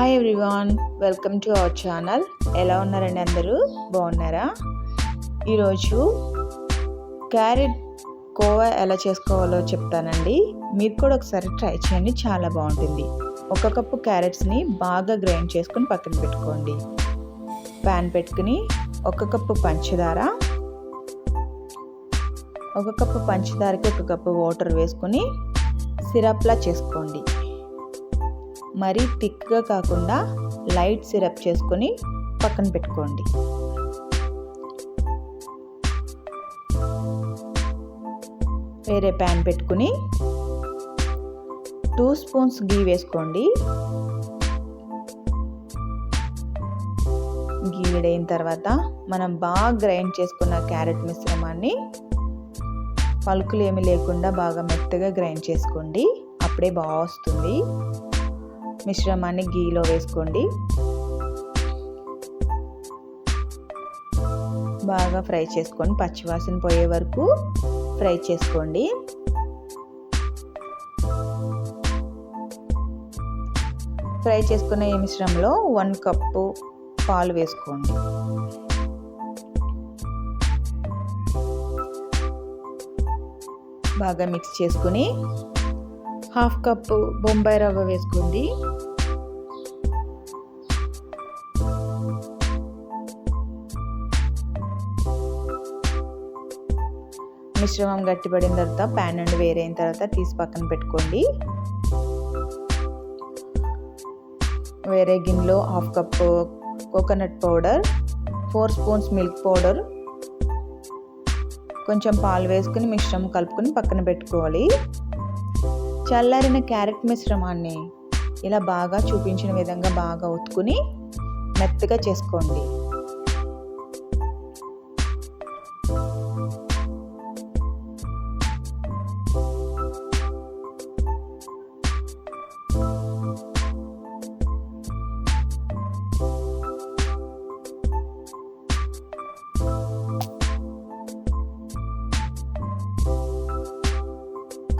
Hi everyone welcome to our channel ఎలా ఉన్నారండి అందరూ? బాగున్నారా? ఈరోజు క్యారెట్ కోవా ఎలా చేసుకోవాలో చెప్తానండి. మీరు కూడా ఒకసారి ట్రై చేయండి చాలా బాగుంటుంది. ఒక కప్పు క్యారెట్స్ని బాగా గ్రైండ్ చేసుకొని పక్కన పెట్టుకోండి. ప్యాన్ పెట్టుకుని ఒక కప్పు పంచదార ఒక కప్పు పంచదారకి ఒక కప్పు వాటర్ వేసుకొని సిరప్లా చేసుకోండి. మరీ థిక్గా కాకుండా లైట్ సిరప్ చేసుకొని పక్కన పెట్టుకోండి. వేరే ప్యాన్ పెట్టుకుని టూ స్పూన్స్ గీ వేసుకోండి. గీ వేడైన తర్వాత మనం బాగా గ్రైండ్ చేసుకున్న క్యారెట్ మిశ్రమాన్ని పలుకులు ఏమి లేకుండా బాగా మెత్తగా గ్రైండ్ చేసుకోండి. అప్పుడే బాగా వస్తుంది. మిశ్రమాన్ని గీలో వేసుకోండి. బాగా ఫ్రై చేసుకోండి పచ్చివాసన పోయే వరకు ఫ్రై చేసుకోండి. ఫ్రై చేసుకున్న ఈ మిశ్రమంలో వన్ కప్పు పాలు వేసుకోండి. బాగా మిక్స్ చేసుకుని హాఫ్ కప్పు బొంబాయి రవ్వ వేసుకోండి. మిశ్రమం గట్టిపడిన తర్వాత ప్యాన్ నుండి వేరైన తర్వాత తీసి పక్కన పెట్టుకోండి. వేరే గిన్నెలో half cup coconut powder four spoons milk powder కొంచెం పాలు వేసుకుని మిశ్రమం కలుపుకొని పక్కన పెట్టుకోవాలి. చల్లారిన క్యారెట్ మిశ్రమాన్ని ఇలా బాగా చూపించిన విధంగా బాగా ఉతుకుని మెత్తగా చేసుకోండి.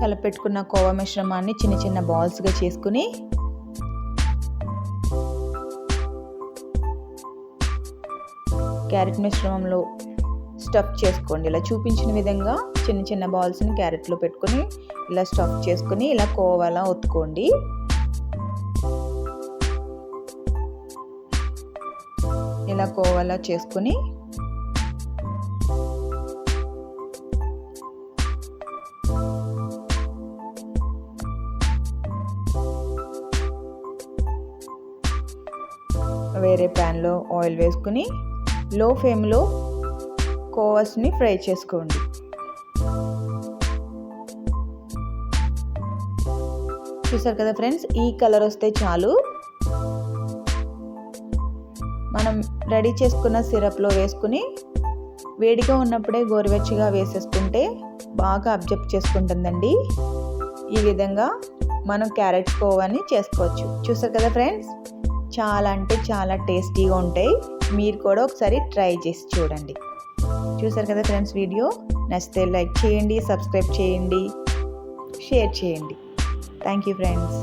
కలపెట్టుకున్న కోవా మిశ్రమాన్ని చిన్న చిన్న బాల్స్గా చేసుకుని క్యారెట్ మిశ్రమంలో స్టఫ్ చేసుకోండి. ఇలా చూపించిన విధంగా చిన్న చిన్న బాల్స్ని క్యారెట్లో పెట్టుకొని ఇలా స్టఫ్ చేసుకుని ఇలా కోవాలా ఒత్తుకోండి. ఇలా కోవాలా చేసుకుని వేరే ప్యాన్లో ఆయిల్ వేసుకుని లో ఫ్లేమ్లో కోవస్ని ఫ్రై చేసుకోండి. చూసారు కదా ఫ్రెండ్స్ ఈ కలర్ వస్తే చాలు. మనం రెడీ చేసుకున్న సిరప్లో వేసుకుని వేడిగా ఉన్నప్పుడే గోరువెచ్చగా వేసేసుకుంటే బాగా అబ్జర్వ్ చేసుకుంటుందండి. ఈ విధంగా మనం క్యారెట్ కోవాని చేసుకోవచ్చు. చూసారు కదా ఫ్రెండ్స్ చాలా అంటే చాలా టేస్టీగా ఉంటాయి. మీరు కూడా ఒకసారి ట్రై చేసి చూడండి. చూసారు కదా ఫ్రెండ్స్ వీడియో? నచ్చితే లైక్ చేయండి సబ్స్క్రైబ్ చేయండి షేర్ చేయండి. Thank you friends.